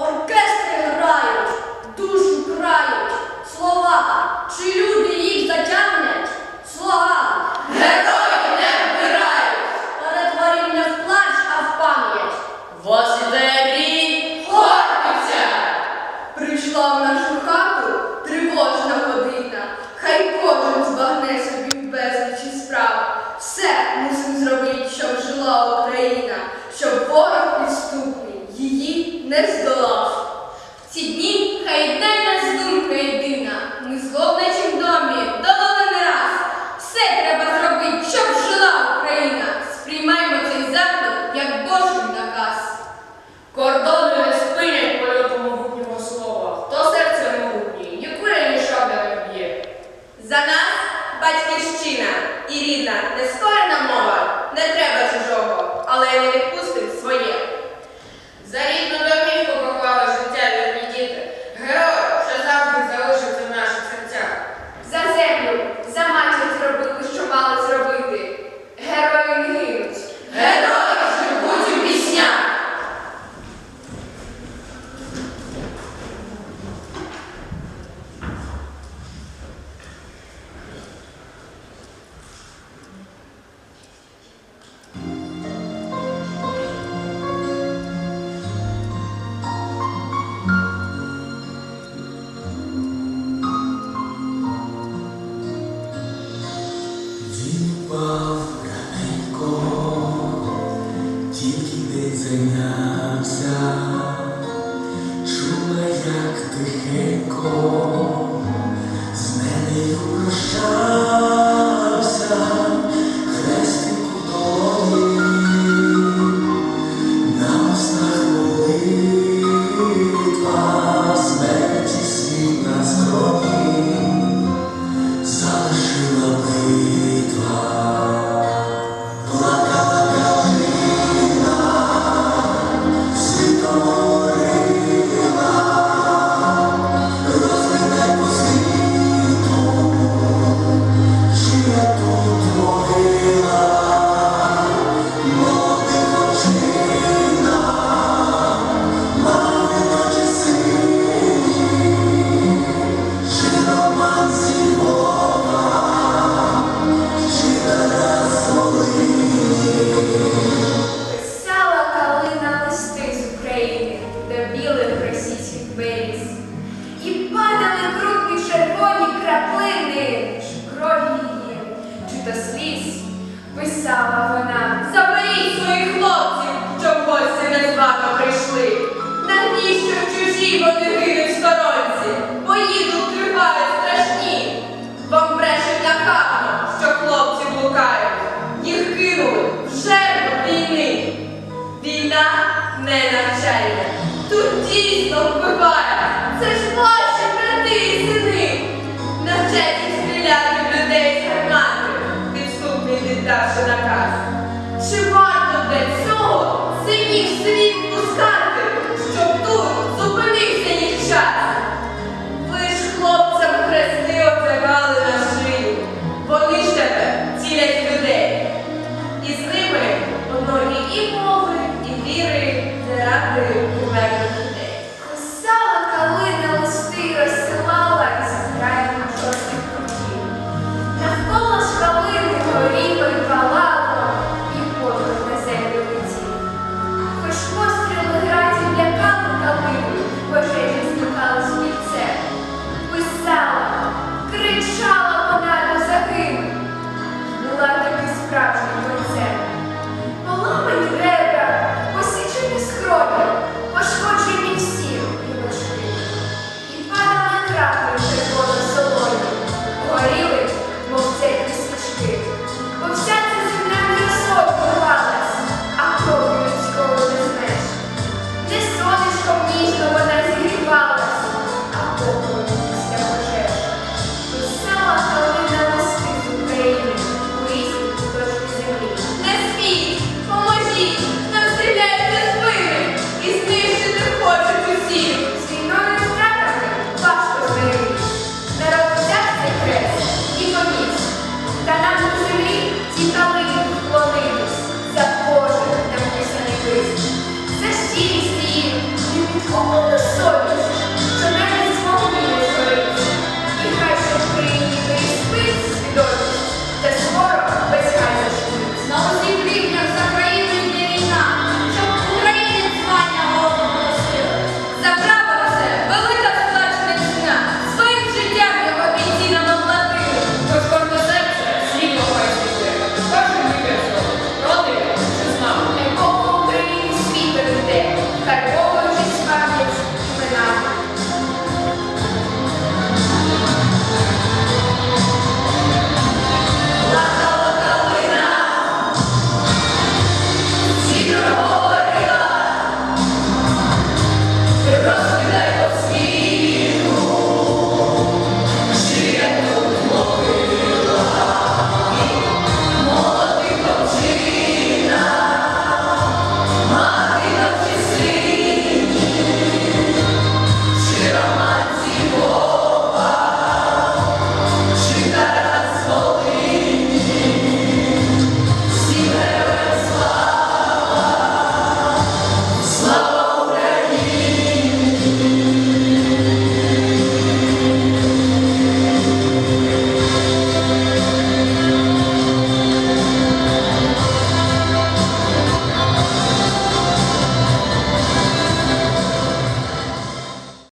Оркестри грають, душу крають, слова чи люди. Спав раненько, тільки день зайнявся, чула, як тихенько. та сліз, писала вона, заберіть своїх хлопців, щоб гості не звато прийшли. Навіщо в чужі вони гинуть сторонці, бо їду тривають страшні, вам брешуть нахабно, що хлопці блукають, їх кинули в жертву війни. Війна не навчає, тут дійсно вбиває. Це ж влада. віддавши наказ. Чи варто для цього синів світ пускати, щоб тут зупинився їх час? Ви ж хлопцям хрести обтягали на шию, вони ж тебе цілять людей. І з ними одної і мови, і віри, не ради померлих людей. На чорних ж калини горіли.